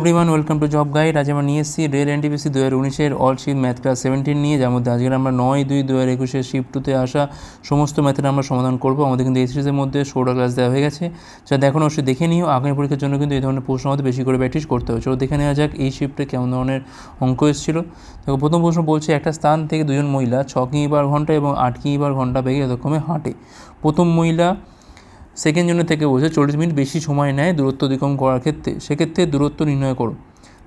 Everyone welcome to job guide আজ আমরা নিয়ে এসেছি রেল এনটিপিসি দু হাজার উনিশের all shift math class seventeen নিয়ে, যার মধ্যে আজকে আমরা নয় দুই দু হাজার একুশের শিফট টুতে আসা সমস্ত ম্যাথের আমরা সমাধান করব। আমাদের কিন্তু এই সিরিজের মধ্যে ষোলোটা ক্লাস দেওয়া হয়ে গেছে। যা দেখুন অবশ্যই দেখে নিও। আগামী পরীক্ষার জন্য কিন্তু এই ধরনের প্রশ্ন আমাদের বেশি করে প্র্যাকটিস করতে হবে। চলো দেখে নেওয়া যাক এই শিফটে কেমন ধরনের অঙ্ক এসেছিল। দেখো, প্রথম প্রশ্ন বলছে, একটা স্থান থেকে দুজন মহিলা ছ কিমি বার ঘণ্টা এবং আট কিমি বার ঘণ্টা বেগে যথাক্রমে হাঁটে। প্রথম মহিলা সেকেন্ড জনের থেকে বলছে চল্লিশ মিনিট বেশি সময় নেয় দূরত্ব অতিক্রম করার ক্ষেত্রে, সেক্ষেত্রে দূরত্ব নির্ণয় করো।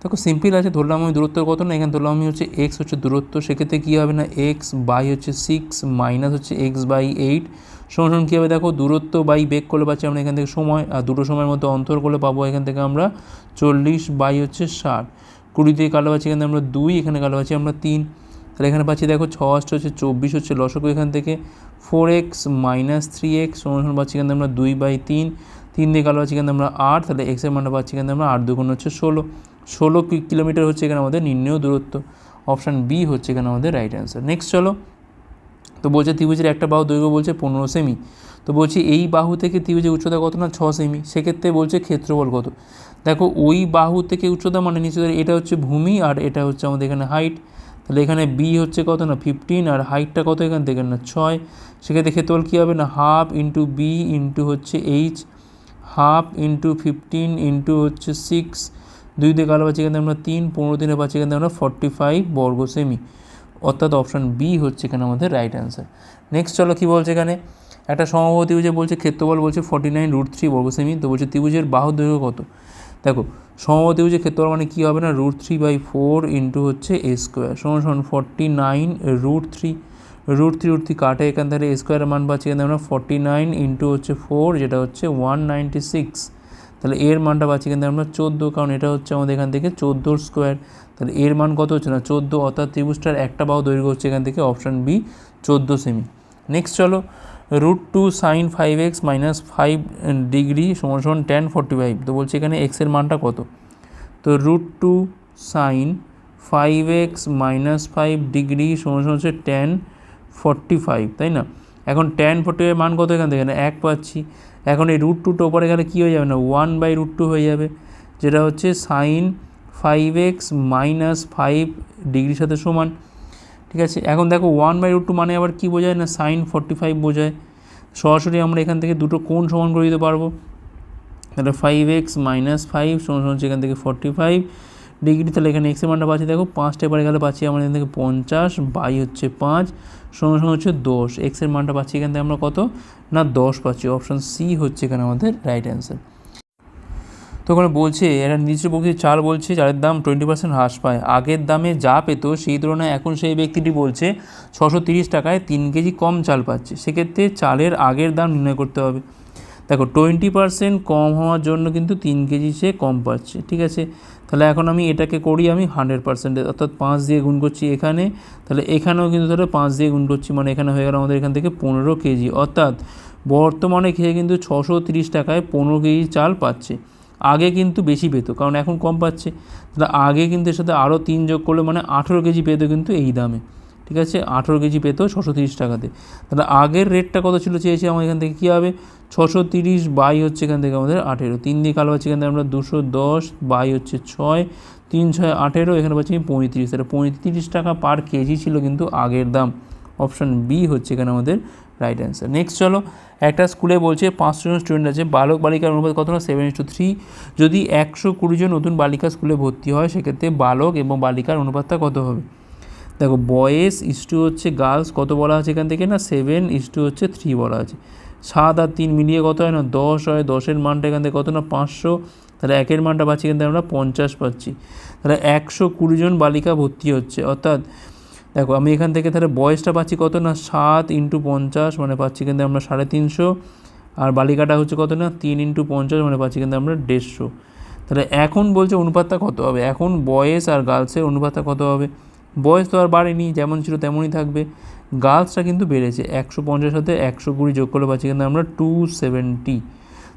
দেখো সিম্পল আছে, ধরলাম আমি দূরত্ব কত না, এখানে ধরলাম আমি হচ্ছে এক্স হচ্ছে দূরত্ব, সেক্ষেত্রে কী হবে না এক্স বাই হচ্ছে সিক্স মাইনাস হচ্ছে এক্স বাই এইট সমান কী হবে? দেখো, দূরত্ব বাই বেগ করলে পাচ্ছি আমরা এখান থেকে সময়, আর দুটো সময়ের মধ্যে অন্তর করলে পাবো এখান থেকে আমরা চল্লিশ বাই হচ্ছে ষাট। কুড়ি দিয়ে কালো পাচ্ছি এখানে আমরা দুই, এখানে কালো পাচ্ছি আমরা তিন। তাহলে এখানে পাচ্ছি, দেখো ছ আষ্ট হচ্ছে চব্বিশ হচ্ছে লসক এখান থেকে। Four X minus three X সমান পাচ্ছি এখানে আমরা দুই বাই তিন। তিন দিয়ে কালো পাচ্ছি এখানে আমরা আট, তাহলে এক্সের মানটা পাচ্ছি এখানে আমরা আট দুগুণ হচ্ছে ষোলো। ষোলো কিলোমিটার হচ্ছে এখানে আমাদের নির্ণয় দূরত্ব। অপশান বি হচ্ছে এখানে আমাদের রাইট অ্যান্সার নেক্সট চলো। তো বলছে ত্রিভুজের একটা বাহু দৈর্ঘ্য বলছে পনেরো সেমি তো বলছি এই বাহু থেকে ত্রিভুজের উচ্চতা কত না ছ সেমি সেক্ষেত্রে বলছে ক্ষেত্রফল কত? দেখো, ওই বাহু থেকে উচ্চতা মানে নিশ্চয় এটা হচ্ছে ভূমি আর এটা হচ্ছে আমাদের এখানে হাইট তাহলে এখানে বি হচ্ছে কত না? ফিফটিন আর হাইটটা কত এখান থেকে? না, ছয়। সেক্ষেত্রে ক্ষেত্রফল কী হবে না? হাফ ইন্টু বি ইন্টু হচ্ছে H half into fifteen into হচ্ছে সিক্স দুই দিয়ে কালো পাচ্ছি এখানে আমরা তিন, পনেরো দিনে পাচ্ছি এখানে আমরা ফর্টি ফাইভ বর্গ সেমি অর্থাৎ অপশান বি হচ্ছে এখানে আমাদের রাইট অ্যান্সার নেক্সট চলো কী বলছে এখানে? একটা সমবাহু ত্রিভুজে বলছে, ক্ষেত্রফল বলছে ফর্টি নাইন রুট থ্রি বর্গ সেমি তো বলছে ত্রিভুজের বাহু দৈর্ঘ্য কত? দেখো সমবাহু ত্রিভুজের ক্ষেত্রফল মানে কী হবে না? Root three by four into হচ্ছে এ স্কোয়ার সমান সমান forty nine root three root three root three কাটে এখান থেকে এ স্কোয়ারের মান পাচ্ছি এখানে আমরা ফর্টি নাইন ইন্টু হচ্ছে ফোর যেটা হচ্ছে ওয়ান নাইনটি সিক্স তাহলে এর মানটা পাচ্ছি কিন্তু আমরা চোদ্দ, কারণ এটা হচ্ছে আমাদের এখান থেকে চোদ্দোর স্কোয়ার তাহলে এর মান কত হচ্ছে না? চোদ্দ, অর্থাৎ ত্রিভুজটার একটা বাহু দৈর্ঘ্য হচ্ছে এখান থেকে অপশান বি চোদ্দ সেমি নেক্সট চলো root two sine five X minus five degree সমান সমান টেন ফর্টি ফাইভ তো বলছি এখানে এক্সের মানটা কত? তো root two sine five X minus five degree সমান সমান হচ্ছে টেন ফর্টি ফাইভ তাই না? এখন টেন ফর্টি ফাইভ মান কত এখান থেকে? না এক পাচ্ছি। এখন এই রুট টুটা ওপরে গেলে কী হয়ে যাবে না? ওয়ান বাই রুট টু হয়ে যাবে। যেটা হচ্ছে sine five X minus five ডিগ্রির সাথে সমান। ঠিক আছে? এখন দেখো ওয়ান বাই রুট টু মানে আবার কী বোঝায় না সাইন ফর্টি ফাইভ বোঝায়? সরাসরি আমরা এখান থেকে দুটো কোণ সমান করে দিতে পারব। তাহলে ফাইভ এক্স মাইনাস ফাইভ সমান সমান এখান থেকে ফর্টি ফাইভ ডিগ্রি তাহলে এখানে এক্সের মানটা পাচ্ছি, দেখো পাঁচটা এবারে গেলে পাচ্ছি আমরা এখান থেকে পঞ্চাশ, বাই হচ্ছে পাঁচ সঙ্গে সঙ্গে হচ্ছে দশ। এক্সের মানটা পাচ্ছি এখান থেকে আমরা কত? না, দশ পাচ্ছি। অপশান সি হচ্ছে এখানে আমাদের রাইট অ্যান্সার তো ওখানে বলছে, এরা নির্দিষ্ট প্রকৃতির চাল বলছে চালের দাম টোয়েন্টি পার্সেন্ট হ্রাস পায়। আগের দামে যা পেত সেই তুলনায় এখন সেই ব্যক্তিটি বলছে, ছশো তিরিশ টাকায় তিন কেজি কম চাল পাচ্ছে। সেক্ষেত্রে চালের আগের দাম নির্ণয় করতে হবে। দেখো টোয়েন্টি পার্সেন্ট কম হওয়ার জন্য কিন্তু তিন কেজি সে কম পাচ্ছে, ঠিক আছে? তাহলে এখন আমি এটাকে করি আমি হান্ড্রেড পার্সেন্টে অর্থাৎ পাঁচ দিয়ে গুণ করছি এখানে, তাহলে এখানেও কিন্তু ধরো পাঁচ দিয়ে গুণ করছি মানে এখানে হয়ে গেল আমাদের এখান থেকে পনেরো কেজি। অর্থাৎ বর্তমানে খেয়ে কিন্তু ছশো তিরিশ টাকায় পনেরো কেজি চাল পাচ্ছে। আগে কিন্তু বেশি পেতো, কারণ এখন কম পাচ্ছে। তাহলে আগে কিন্তু এর সাথে আরও তিন যোগ করলে মানে আঠেরো কেজি পেতো কিন্তু এই দামে, ঠিক আছে? আঠেরো কেজি পেতো ছশো তিরিশ টাকাতে। তাহলে আগের রেটটা কত ছিল চেয়েছি আমার এখান থেকে কী হবে? ছশো তিরিশ বাই হচ্ছে এখান থেকে আমাদের আঠেরো। তিন দিয়ে কালো পাচ্ছি এখান থেকে আমরা দুশো দশ বাই হচ্ছে ছয়। তিন ছয় আঠেরো, এখানে পাচ্ছি আমি পঁয়ত্রিশ। তাহলে পঁয়ত্রিশ টাকা পার কেজি ছিল কিন্তু আগের দাম। অপশান বি হচ্ছে এখানে আমাদের রাইট অ্যান্সার নেক্সট চলো, একটা স্কুলে বলছে পাঁচশো জন স্টুডেন্ট আছে, বালক বালিকার অনুপাত কত না? সেভেন টু থ্রি যদি একশো কুড়ি জন নতুন বালিকা স্কুলে ভর্তি হয়, সেক্ষেত্রে বালক এবং বালিকার অনুপাতটা কত হবে? দেখো, বয়েস ইস্টু হচ্ছে গার্লস কত বলা আছে এখান থেকে না? সেভেন ইস্টু হচ্ছে থ্রি বলা আছে। সাত আর তিন মিলিয়ে কত হয় না? দশ হয়, দশের মানটা এখান থেকে কত না? পাঁচশো। তাহলে একের মানটা পাচ্ছি এখান থেকে আমরা পঞ্চাশ পাচ্ছি। তাহলে একশো কুড়ি জন বালিকা ভর্তি হচ্ছে। অর্থাৎ দেখো, আমি এখান থেকে তাহলে বয়সটা পাচ্ছি কত না? সাত ইন্টু পঞ্চাশ মানে পাচ্ছি কিন্তু আমরা সাড়ে তিনশো। আর বালিকাটা হচ্ছে কত না? তিন ইন্টু পঞ্চাশ মানে পাচ্ছি কিন্তু আমরা দেড়শো। তাহলে এখন বলছে অনুপাতটা কত হবে? এখন বয়েস আর গার্লসের অনুপাতটা কত হবে? বয়স তো আর বাড়েনি, যেমন ছিল তেমনই থাকবে। গার্লসটা কিন্তু বেড়েছে, একশো পঞ্চাশ সাথে একশো কুড়ি যোগ করলে পাচ্ছি কিন্তু আমরা টু সেভেন্টি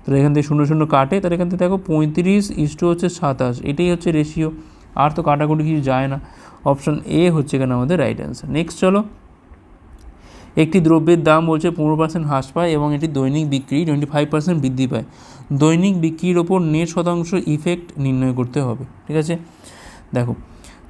তাহলে এখান থেকে শূন্য শূন্য কাটে, তাহলে এখান থেকে দেখো পঁয়ত্রিশ ইস্টু হচ্ছে সাতাশ, এটাই হচ্ছে রেশিও আর তো কাটাকুটি কিছু যায় না। অপশান এ হচ্ছে এখানে আমাদের রাইট অ্যান্সার নেক্সট চলো। একটি দ্রব্যের দাম বলছে পনেরো পার্সেন্ট হ্রাস পায় এবং এটি দৈনিক বিক্রি টোয়েন্টি ফাইভ পার্সেন্ট বৃদ্ধি পায়। দৈনিক বিক্রির ওপর নেট শতাংশ ইফেক্ট নির্ণয় করতে হবে, ঠিক আছে? দেখো,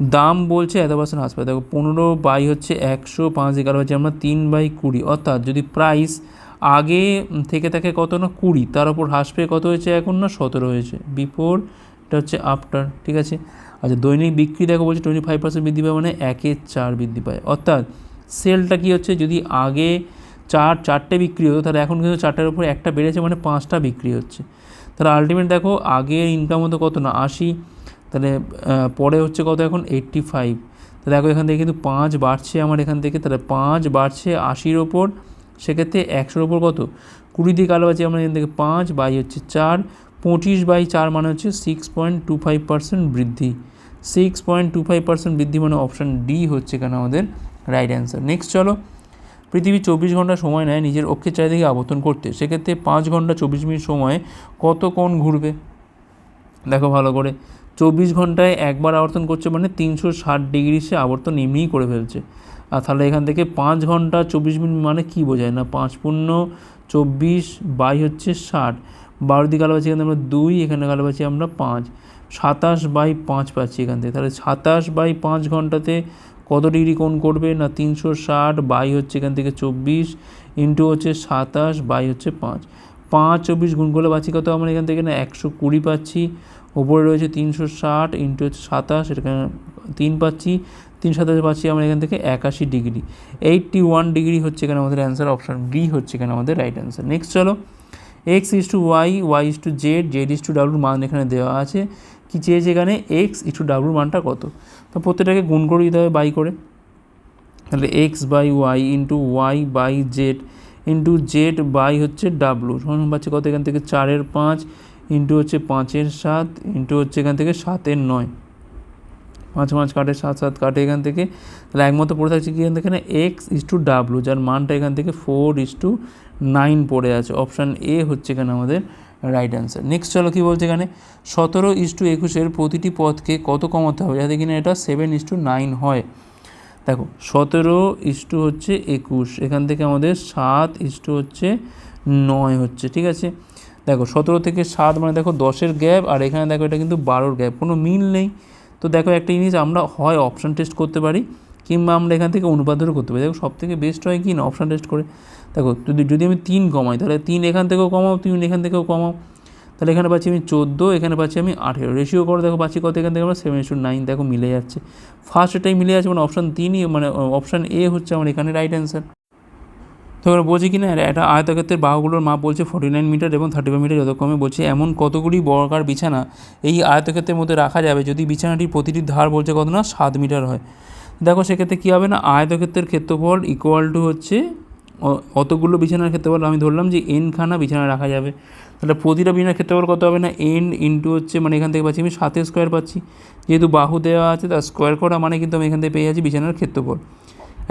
দাম বলছে এত পার্সেন্ট হ্রাস পায়। দেখো, পনেরো বাই হচ্ছে একশো পাঁচ, এগারো হচ্ছে আমরা তিন বাই কুড়ি। অর্থাৎ যদি প্রাইস আগে থেকে থাকে কত না? কুড়ি। তার উপর হ্রাস পেয়ে কত হয়েছে? এখন না সতেরো হয়েছে। বিফোর এটা হচ্ছে আফটার ঠিক আছে? আচ্ছা দৈনিক বিক্রি দেখো বলছে টোয়েন্টি ফাইভ পার্সেন্ট বৃদ্ধি পায় মানে একের চার বৃদ্ধি পায়। অর্থাৎ সেলটা কী হচ্ছে? যদি আগে চার, চারটে বিক্রি হতো, তাহলে এখন কিন্তু চারটার উপর একটা বেড়েছে মানে পাঁচটা বিক্রি হচ্ছে। তাহলে আলটিমেট দেখো, আগের ইনকাম হতো কত না, আশি। তাহলে পরে হচ্ছে কত এখন? এইট্টি ফাইভ তো দেখো এখান থেকে কিন্তু পাঁচ বাড়ছে আমার এখান থেকে। তাহলে পাঁচ বাড়ছে আশির ওপর, সেক্ষেত্রে একশোর ওপর কত? কুড়ি দিয়ে কালো আছে আমরা এখান থেকে, পাঁচ বাই হচ্ছে চার। পঁচিশ বাই চার মানে হচ্ছে six point two five percent বৃদ্ধি। Six point two five percent বৃদ্ধি মানে অপশান ডি হচ্ছে কেন আমাদের রাইট অ্যান্সার নেক্সট চলো, পৃথিবী চব্বিশ ঘণ্টা সময় নেয় নিজের অক্ষের চারিদিকে আবর্তন করতে। সেক্ষেত্রে পাঁচ ঘণ্টা চব্বিশ মিনিট সময়ে কত কোণ ঘুরবে? দেখো ভালো করে, চব্বিশ ঘন্টায় একবার আবর্তন করছে মানে তিনশো ষাট ডিগ্রি সে আবর্তন এমনিই করে ফেলছে। আর তাহলে এখান থেকে পাঁচ ঘণ্টা চব্বিশ মিনিট মানে কী বোঝায় না? পাঁচ পূর্ণ চব্বিশ বাই হচ্ছে ষাট। বারো দিকে আলো পাচ্ছি এখানে আমরা দুই, এখানে আলো পাচ্ছি আমরা পাঁচ। সাতাশ বাই পাঁচ পাচ্ছি এখান থেকে। তাহলে সাতাশ বাই পাঁচ ঘন্টাতে কত ডিগ্রি কোণ করবে? না, তিনশো ষাট বাই হচ্ছে এখান থেকে চব্বিশ ইন্টু হচ্ছে সাতাশ বাই হচ্ছে পাঁচ। পাঁচ চব্বিশ গুণ করলে পাচ্ছি কত? আমরা এখান থেকে না একশো কুড়ি পাচ্ছি। ওপরে রয়েছে তিনশো ষাট ইন্টু হচ্ছে সাতাশ এখানে তিন পাচ্ছি। তিন সাতাশে পাচ্ছি আমরা এখান থেকে একাশি ডিগ্রি। এইটটি ওয়ান ডিগ্রি হচ্ছে এখানে আমাদের অ্যান্সার, অপশান ডি হচ্ছে এখানে আমাদের রাইট অ্যান্সার। নেক্সট চলো। X is to Y Y is to Z Z is to ডাব্লুর মান এখানে দেওয়া আছে। কি চেয়েছে এখানে? এক্স ইস টু ডাব্লুর মানটা কত? তো প্রত্যেকটাকে গুণ করে দিতে হবে বাই করে। তাহলে X by Y into Y by Z into Z by হচ্ছে ডাব্লু সমান পাচ্ছে কত? এখান থেকে চারের পাঁচ ইন্টু হচ্ছে পাঁচের সাত ইন্টু হচ্ছে এখান থেকে সাতের নয়। পাঁচ পাঁচ কাটে সাত সাত কাটে এখান থেকে। তাহলে একমতো পড়ে থাকছে কি এখান? থেকে এক্স ইস টু ডাব্লু যার মানটা এখান থেকে ফোর ইস টু নাইন পড়ে আছে। অপশান এ হচ্ছে এখানে আমাদের রাইট অ্যান্সার নেক্সট চলো কী বলছে এখানে? সতেরো ইস টু একুশের প্রতিটি পদকে কত কমাতে হবে? যাতে কিনা এটা সেভেন ইস টু নাইন হয়। দেখো, সতেরো ইস টু হচ্ছে একুশ, এখান থেকে আমাদের সাত ইস টু হচ্ছে নয় হচ্ছে, ঠিক আছে? দেখো, সতেরো থেকে সাত মানে দেখো দশের গ্যাপ আর এখানে দেখো এটা কিন্তু বারোর গ্যাপ কোনো মিল নেই। তো দেখো একটা জিনিস আমরা হয় অপশান টেস্ট করতে পারি, কিংবা আমরা এখান থেকে অনুপাতও করতে পারি। দেখো সব থেকে বেস্ট হয় কি না? অপশান টেস্ট করে। দেখো, যদি যদি আমি তিন কমাই, তাহলে তিন এখান থেকেও কমাও, তিন এখান থেকেও কমাও। তাহলে এখানে পাচ্ছি আমি চোদ্দ, এখানে পাচ্ছি আমি আঠেরো। রেশিও করো, দেখো, পাচ্ছি কত? এখান থেকে আমরা সেভেন টু নাইন দেখো, মিলে যাচ্ছে। ফার্স্ট এটাই মিলে যাচ্ছে মানে অপশান তিনই মানে অপশান এ হচ্ছে আমার এখানে রাইট অ্যান্সার তো এবার বলছি কি না এটা আয়তক্ষেত্রের বাহুগুলোর মাপ বলছে ফর্টি নাইন মিটার এবং থার্টি ফাইভ মিটার যতক্রমে বলছে। এমন কতগুলি বর্গাকার বিছানা এই আয়তক্ষেত্রের মধ্যে রাখা যাবে? যদি বিছানাটির প্রতিটি ধার বলছে কত না? সাত মিটার হয়। দেখো, সেক্ষেত্রে কী হবে না? আয়তক্ষেত্রের ক্ষেত্রফল ইকুয়াল টু হচ্ছে অতগুলো বিছানার ক্ষেত্রফল আমি ধরলাম যে এনখানা বিছানা রাখা যাবে। তাহলে প্রতিটা বিছানার ক্ষেত্রফল কত হবে না? এন ইন্টু হচ্ছে মানে এখান থেকে পাচ্ছি আমি সাতের স্কোয়ার পাচ্ছি। যেহেতু বাহু দেওয়া আছে, তার স্কোয়ার করা মানে কিন্তু আমি এখান থেকে পেয়ে যাচ্ছি বিছানার ক্ষেত্রফল।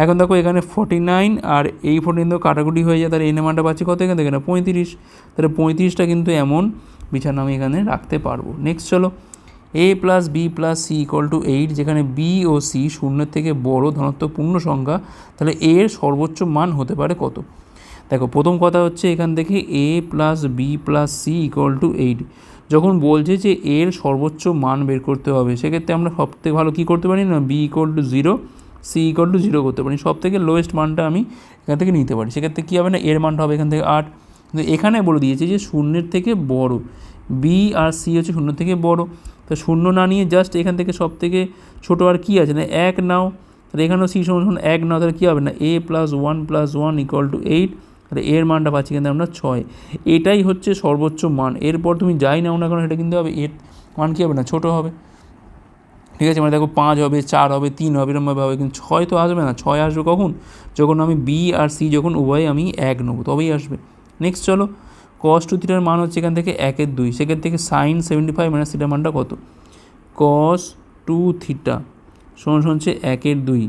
এখন দেখো এখানে ফর্টি নাইন আর এই ফোর্টিন তো কাটাকুটি হয়ে যায়, তাহলে এই নাম্বারটা পাচ্ছি কত এখান থেকে না? পঁয়ত্রিশ। তাহলে পঁয়ত্রিশটা কিন্তু এমন বিছানা আমি এখানে রাখতে পারব। নেক্সট চলো। A plus B plus C equal to eight যেখানে বি ও সি শূন্যের থেকে বড় ধনাত্মক পূর্ণ সংখ্যা, তাহলে এর সর্বোচ্চ মান হতে পারে কত? দেখো, প্রথম কথা হচ্ছে এখান থেকে A plus B plus C equal to eight যখন বলছে যে এর সর্বোচ্চ মান বের করতে হবে, সেক্ষেত্রে আমরা সবথেকে ভালো কী করতে পারি না? B equal to zero C equal to zero করতে পারি। সব থেকে লোয়েস্ট মানটা আমি এখান থেকে নিতে পারি। সেক্ষেত্রে কী হবে না? এর মানটা হবে এখান থেকে আট। এখানে বলে দিয়েছে যে শূন্যের থেকে বড়। বি আর সি হচ্ছে শূন্য থেকে বড়। তো শূন্য না নিয়ে জাস্ট এখান থেকে সব থেকে ছোটো আর কী আছে? না, এক নাও। তাহলে এখানেও সি সমান এক নাও, তাহলে কী হবে? না A plus one plus one equal to eight তাহলে এর মানটা পাচ্ছি কিন্তু আমরা ছয়। এটাই হচ্ছে সর্বোচ্চ মান। এরপর তুমি যাই নাও না কেন এটা কিন্তু হবে। এর মান কী হবে? না, ছোটো হবে। ঠিক আছে? মানে দেখো পাঁচ হবে, চার হবে, তিন হবে এরকমভাবে হবে। কিন্তু ছয় তো আসবে না। ছয় আসবে কখন? যখন আমি বি আর সি যখন উভয়ে আমি এক নেব, তবেই আসবে। নেক্সট চলো। কস টু থিটার মান হচ্ছে এখান থেকে একের দুই। সেখান থেকে সাইন সেভেন্টি ফাইভ মাইনাস থিটার মানটা কত? কস টু থিটা সমান হচ্ছে একের দুই।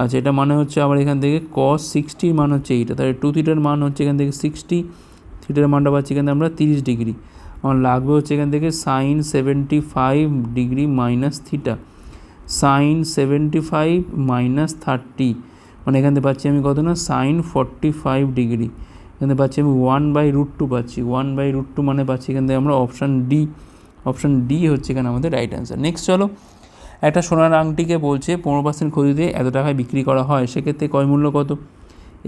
আচ্ছা এটা মানে হচ্ছে আবার এখান থেকে কস সিক্সটির মান হচ্ছে এইটা। তাহলে টু থিটার মান হচ্ছে এখান থেকে সিক্সটি থিটার মানটা পাচ্ছি এখান থেকে আমরা তিরিশ ডিগ্রি। আমার লাগবে হচ্ছে এখান থেকে sine seventy five degree minus theta sine seventy five minus thirty মানে এখান থেকে পাচ্ছি আমি কত না? Sine forty five degree. এখান পাচ্ছি আমি ওয়ান বাই রুট টু পাচ্ছি। ওয়ান বাই রুট টু মানে পাচ্ছি এখান থেকে আমরা অপশান ডি অপশান ডি হচ্ছে এখানে আমাদের রাইট অ্যান্সার নেক্সট চলো, একটা সোনার আংটিকে বলছে, পনেরো পার্সেন্ট ক্ষতিতে এত টাকায় বিক্রি করা হয়, সেক্ষেত্রে কয় মূল্য কত?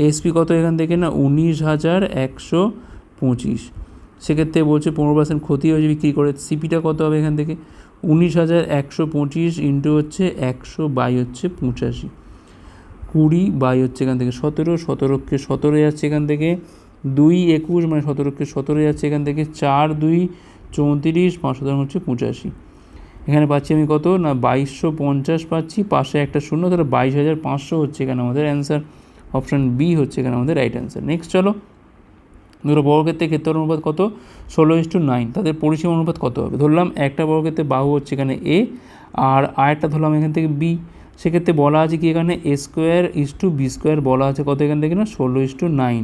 এসপি কত এখান থেকে না? উনিশ হাজার একশো পঁচিশ। সেক্ষেত্রে বলছে পনেরো পার্সেন্ট ক্ষতি হয়েছে, বিক্রি করে সিপিটা কত হবে এখান থেকে? উনিশ হাজার একশো পঁচিশ ইন্টু হচ্ছে একশো বাই হচ্ছে পঁচাশি। কুড়ি বাই হচ্ছে এখান থেকে সতেরো, সতেরোকে সতেরো যাচ্ছে এখান থেকে। দুই একুশ মানে সতেরোকে সতেরো যাচ্ছে এখান থেকে, চার দুই চৌত্রিশ, পাঁচ সতেরো হচ্ছে পঁচাশি। এখানে পাচ্ছি আমি কত? না, বাইশশো পঞ্চাশ পাচ্ছি, পাশে একটা শূন্য, তাহলে বাইশ হাজার পাঁচশো হচ্ছে এখানে আমাদের অ্যান্সার অপশান বি হচ্ছে এখানে আমাদের রাইট অ্যান্সার নেক্সট চলো। ধরো বর্গক্ষেত্রে ক্ষেত্র অনুপাত কত? ষোলো ইস টু নাইন। তাদের পরিসীমা অনুপাত কত হবে? ধরলাম একটা বর্গক্ষেত্রে বাহু হচ্ছে এখানে এ আর আরেকটা ধরলাম এখান থেকে বি সেক্ষেত্রে বলা আছে কি এখানে A square is to B square বলা আছে কত এখান থেকে না? ষোলো ইস টু নাইন।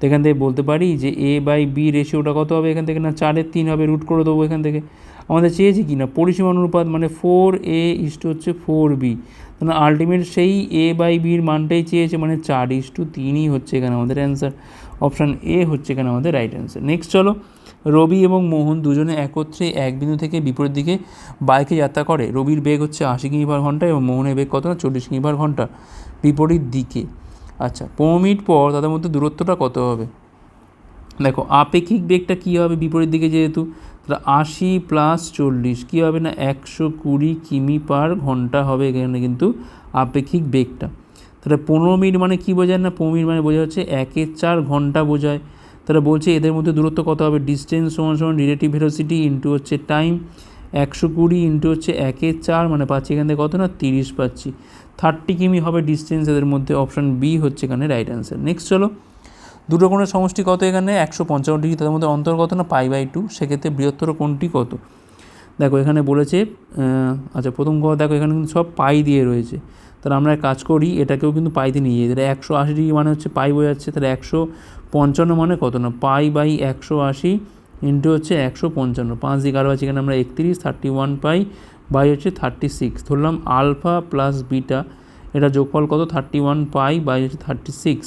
তো এখান থেকে বলতে পারি যে এ বাই বি রেশিওটা কত হবে এখান থেকে? না, চারের তিন হবে রুট করে দেবো এখান থেকে। আমাদের চেয়েছি কি না? পরিসীমা অনুপাত মানে ফোর এ ইস টু হচ্ছে ফোর বি তাহলে আলটিমেট সেই এ বাই বির মানটাই চেয়েছে মানে চার ইস টু তিনই হচ্ছে এখানে আমাদের অ্যান্সার অপশান এ হচ্ছে এখানে আমাদের রাইট অ্যান্সার নেক্সট চলো, রবি এবং মোহন দুজনে একত্রে এক বিন্দু থেকে বিপরীত দিকে বাইকে যাত্রা করে। রবির বেগ হচ্ছে আশি কিমি পার ঘণ্টা এবং মোহনের বেগ কত না? চল্লিশ কিমি পার ঘণ্টা। বিপরীত দিকে। আচ্ছা পনেরো মিনিট পর তাদের মধ্যে দূরত্বটা কত হবে? দেখো, আপেক্ষিক বেগটা কী হবে বিপরীত দিকে যেহেতু? তাহলে আশি প্লাস চল্লিশ, কী হবে না? একশো কুড়ি কিমি পার ঘণ্টা হবে এখানে কিন্তু আপেক্ষিক বেগটা। তাহলে পনেরো মিনিট মানে কী বোঝায় না? পনেরো মিনিট মানে বোঝা হচ্ছে একের চার ঘণ্টা বোঝায়। তাহলে বলছে এদের মধ্যে দূরত্ব কত হবে? ডিস্টেন্স সমান সমান রিলেটিভ ভেলোসিটি ইন্টু হচ্ছে টাইম একশো কুড়ি ইন্টু হচ্ছে একের চার মানে পাচ্ছি এখান থেকে কত না? তিরিশ পাচ্ছি। থার্টি কিমি হবে ডিস্টেন্স এদের মধ্যে অপশান বি হচ্ছে এখানে রাইট অ্যান্সার নেক্সট চলো। দুটো কোণের সমষ্টি কত এখানে? একশো পঞ্চান্ন ডিগ্রি, তাদের মধ্যে অন্তর কত না? পাই বাই টু সেক্ষেত্রে বৃহত্তর কোণটি কত? দেখো, এখানে বলেছে আচ্ছা প্রথম কথা দেখো, এখানে কিন্তু সব পাই দিয়ে রয়েছে। তাহলে আমরা এক কাজ করি, এটাকেও কিন্তু পাইতে নিয়ে যাই। তাহলে একশো আশি ডিগ্রি মানে হচ্ছে পাই বোঝাচ্ছে, তাহলে একশো পঞ্চান্ন মানে কত না? পাই বাই একশো আশি ইন্টু হচ্ছে একশো পঞ্চান্ন। পাঁচ দিকে আছে, এখানে আমরা একত্রিশ থার্টি ওয়ান পাই। বাই হচ্ছে থার্টি সিক্স ধরলাম আলফা প্লাস বিটা এটা যোগফল কত? থার্টি ওয়ান পাই বাই হচ্ছে থার্টি সিক্স